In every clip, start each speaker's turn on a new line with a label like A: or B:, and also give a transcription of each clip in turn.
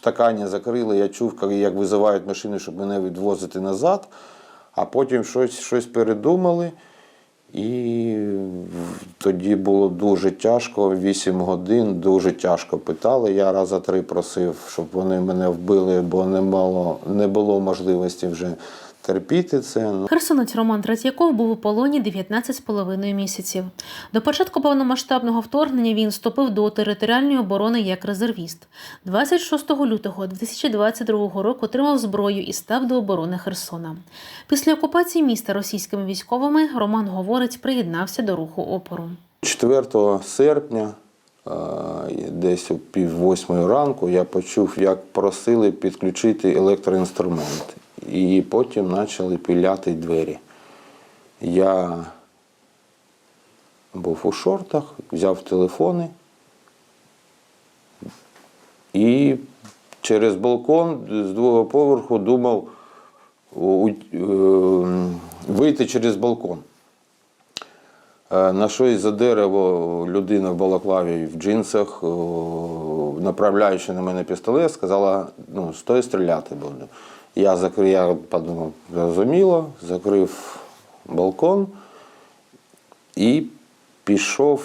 A: стакані закрили, я чув, як- визивають машини, щоб мене відвозити назад, а потім щось, щось передумали. І тоді було дуже тяжко, 8 годин, дуже тяжко питали. Я раза три просив, щоб вони мене вбили, бо не, мало, не було можливості вже терпіти це. Ну,
B: Херсонець Роман Третьяков був у полоні 19,5 місяців. До початку повномасштабного вторгнення він вступив до територіальної оборони як резервіст. 26 лютого 2022 року отримав зброю і став до оборони Херсона. Після окупації міста російськими військовими Роман говорить, приєднався до руху опору.
A: 4 серпня, десь о пів восьмої ранку, я почув, як просили підключити електроінструмент. І потім почали пиляти двері. Я був у шортах, взяв телефони і через балкон з другого поверху думав е, вийти через балкон. Е, На щось за дерево людина в балаклаві в джинсах, направляючи на мене пістолет, сказала: ну, стой, стріляти буду. Я закрив, я подумав, зрозуміло, закрив балкон і пішов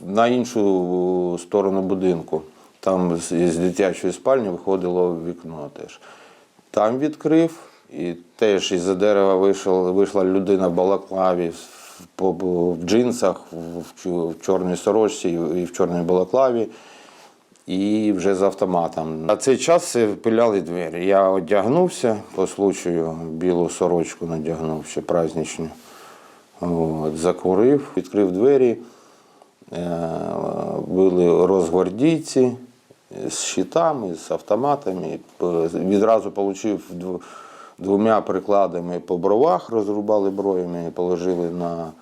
A: на іншу сторону будинку. Там з дитячої спальні виходило вікно теж. Там відкрив, і теж із-за дерева вийшов, вийшла людина в балаклаві, в, джинсах, в чорній сорочці і в чорній балаклаві, і вже з автоматом. На цей час пиляли двері. Я одягнувся по случаю, білу сорочку надягнув ще праздничну. От, закурив, відкрив двері. Е, Були розгвардійці з щитами, з автоматами. Відразу отримав двома прикладами по бровах, розрубали броями і положили на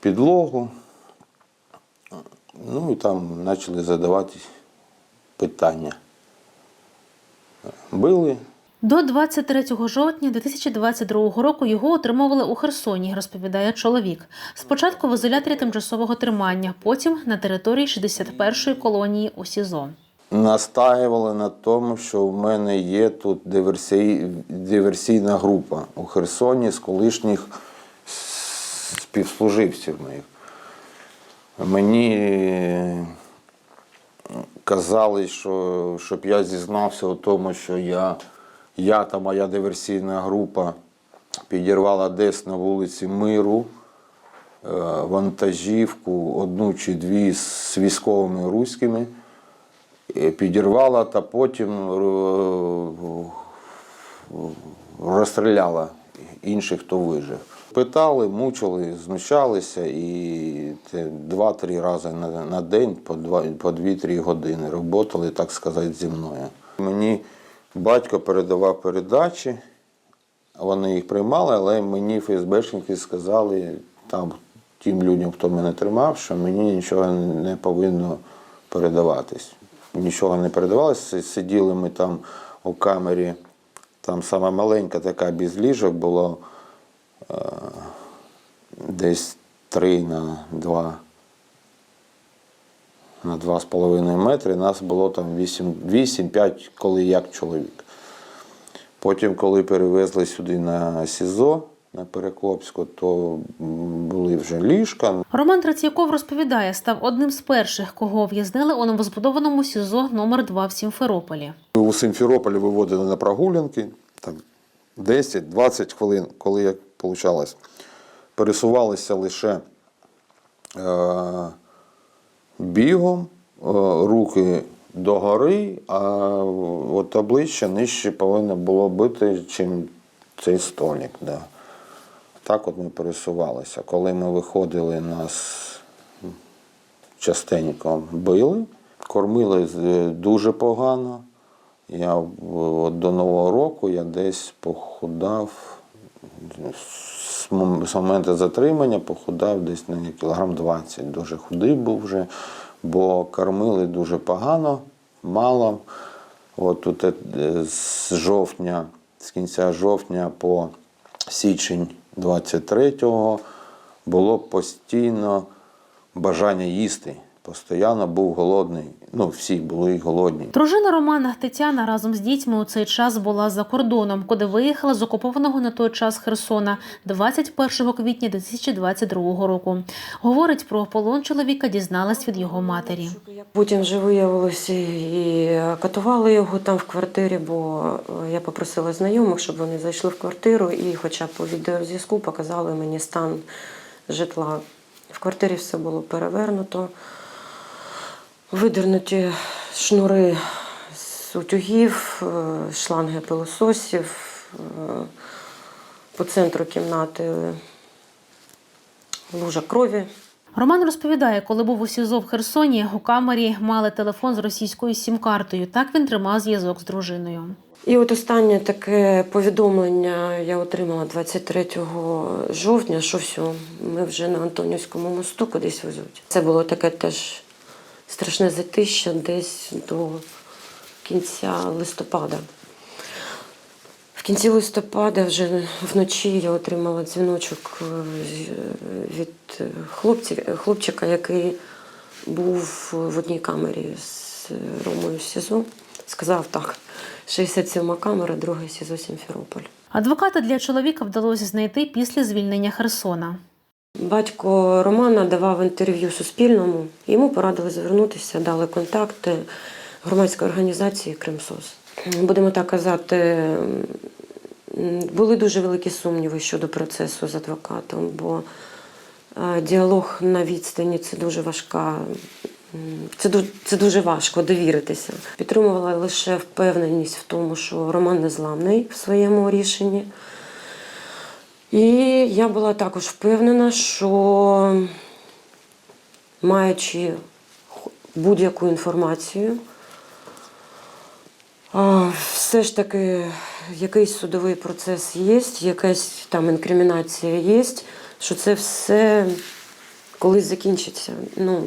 A: підлогу. Ну і там почали задавати питання. Били,
B: До 23 жовтня 2022 року його отримували у Херсоні, розповідає чоловік. Спочатку в ізоляторі тимчасового тримання, потім на території 61-ї колонії у СІЗО.
A: настаювали на тому, що в мене є тут диверсій, диверсійна група у Херсоні з колишніх співслуживців моїх. Мені казали, що, щоб я зізнався у тому, що я, я та моя диверсійна група підірвала десь на вулиці Миру е, вантажівку одну чи дві з військовими руськими. Е, підірвала та потім е, розстріляла інших, хто вижив. Питали, мучили, знущалися і два-три рази на, день по два по дві-три години роботали, так сказати, зі мною. Мені батько передавав передачі, вони їх приймали, але мені ФСБшники сказали там тим людям, хто мене тримав, що мені нічого не повинно передаватись. Нічого не передавалося. Сиділи ми там у камері, там сама маленька така без ліжок було е, десь 3 на 2 на 2,5 метри. Нас було там 8 8-5, коли як чоловік. Потім, коли перевезли сюди на СІЗО, на Перекопську, то були вже ліжка.
B: Роман Третьяков розповідає, став одним з перших, кого в'язнили у новозбудованому СІЗО номер 2 в Сімферополі.
A: У Симферополі виводили на прогулянки, там 10-20 хвилин, коли як вийшло. Пересувалися лише е, бігом, е, руки догори, а от обличчя нижче повинно було бути, чим цей столик. Да. Так от ми пересувалися. Коли ми виходили, нас частенько били, кормили дуже погано. Я от до Нового року я десь похудав мом- з моменту затримання похудав десь на кілограм 20. Дуже худий був вже, бо кормили дуже погано, мало. От тут е, з жовтня, з кінця жовтня по січень 23-го було постійно бажання їсти. Постійно був голодний. Ну, всі були голодні.
B: Дружина Романа Тетяна разом з дітьми у цей час була за кордоном, куди виїхала з окупованого на той час Херсона 21 квітня 2022 року. Говорить про полон чоловіка, дізналась від його матері.
C: Потім вже виявилося і катували його там в квартирі, бо я попросила знайомих, щоб вони зайшли в квартиру і хоча б по відеозв'язку показали мені стан житла. В квартирі все було перевернуто, видернуті шнури з утюгів, е, шланги пилососів, е, по центру кімнати лужа крові.
B: Роман розповідає, коли був у СІЗО в Херсоні, у камері мали телефон з російською сім-картою. Так він тримав зв'язок з дружиною.
C: І от останнє таке повідомлення я отримала 23 жовтня, що все, ми вже на Антонівському мосту кудись везуть. Це було таке теж страшне затища десь до кінця листопада. В кінці листопада вже вночі я отримала дзвіночок е, від хлопчика, який був в одній камері з Ромою СІЗО. Сказав так: 67 камера, друга СІЗО Сімферополь.
B: Адвоката для чоловіка вдалося знайти після звільнення Херсона.
C: Батько Романа давав інтерв'ю Суспільному. Йому порадили звернутися, дали контакти громадської організації Кримсос. Будемо так казати, були дуже великі сумніви щодо процесу з адвокатом, бо е, діалог на відстані це дуже важка. Це це дуже важко довіритися. Підтримувала лише впевненість в тому, що Роман незламний в своєму рішенні. І я була також впевнена, що маючи будь-яку інформацію, все ж таки якийсь судовий процес є, якась там інкримінація є, що це все колись закінчиться. Ну,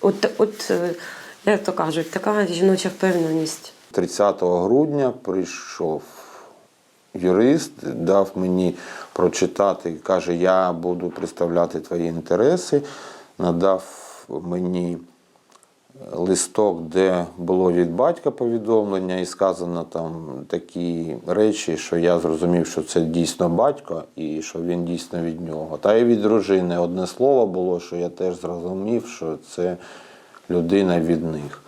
C: от, от е, як то кажуть, така жіноча впевненість.
A: 30 грудня прийшов юрист, дав мені прочитати, каже, я буду представляти твої інтереси, надав мені листок, де було від батька повідомлення, і сказано там такі речі, що я зрозумів, що це дійсно батько і що він дійсно від нього. Та й від дружини одне слово було, що я теж зрозумів, що це людина від них.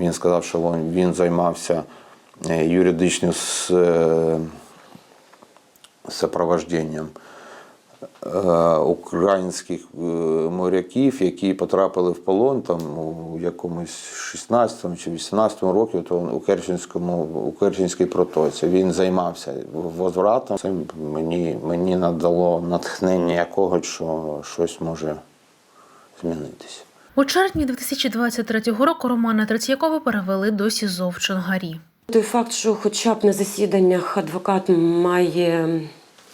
A: Він сказав, що він, займався е, юридичним с- супроводженням е, українських е, моряків, які потрапили в полон там у якомусь 16 чи 18 році, то у Керченському у Керченській протоці. Він займався возвратом. Це мені, мені надало натхнення якого, що щось може змінитися.
B: У червні 2023 року Романа Третьякова перевели до СІЗО в Чонгарі.
C: Той факт, що хоча б на засіданнях адвокат має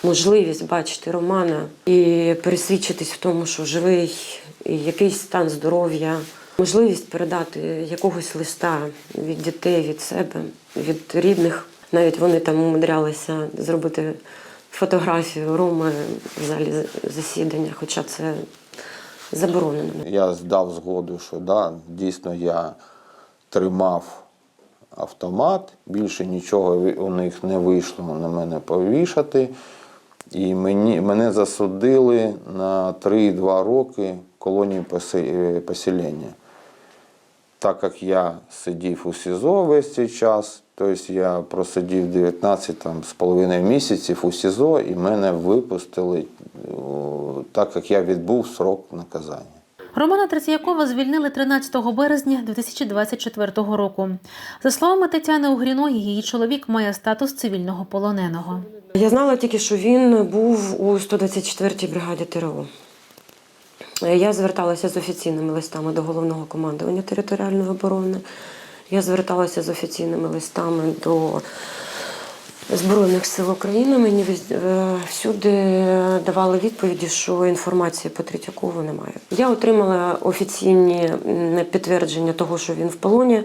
C: можливість бачити Романа і пересвідчитись в тому, що живий, і якийсь стан здоров'я, можливість передати якогось листа від дітей, від себе, від рідних. Навіть вони там умудрялися зробити фотографію Роми в залі засідання, хоча це заборонено.
A: Я здав згоду, що да, дійсно я тримав автомат, більше нічого у них не вийшло на мене повішати. І мені, мене засудили на 3-2 роки колонії е, поселення. Так як я сидів у СІЗО весь цей час, тобто я просидів 19 там, з половиною місяців у СІЗО, і мене випустили, так як я відбув срок наказання.
B: Романа Третьякова звільнили 13 березня 2024 року. За словами Тетяни Угріної, її чоловік має статус цивільного полоненого.
C: Я знала тільки, що він був у 124-й бригаді ТРО. Я зверталася з офіційними листами до головного командування територіальної оборони. Я зверталася з офіційними листами до Збройних сил України. Мені е, всюди давали відповіді, що інформації по Третьякову немає. Я отримала офіційні підтвердження того, що він в полоні.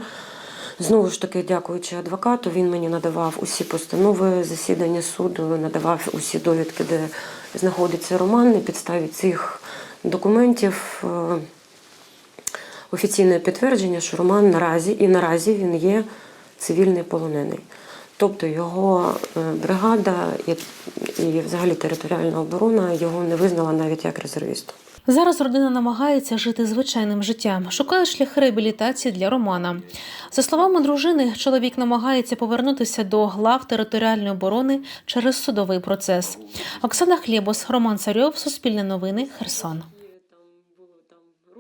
C: Знову ж таки, дякуючи адвокату, він мені надавав усі постанови засідання суду, надавав усі довідки, де знаходиться Роман. На підставі цих документів е, офіційне підтвердження, що Роман наразі і наразі він є цивільний полонений. Тобто його е, бригада і, і взагалі територіальна оборона його не визнала навіть як резервістом.
B: Зараз родина намагається жити звичайним життям, шукає шлях реабілітації для Романа. За словами дружини, чоловік намагається повернутися до глав територіальної оборони через судовий процес. Оксана Хлєбос, Роман Царьов, Суспільне новини, Херсон.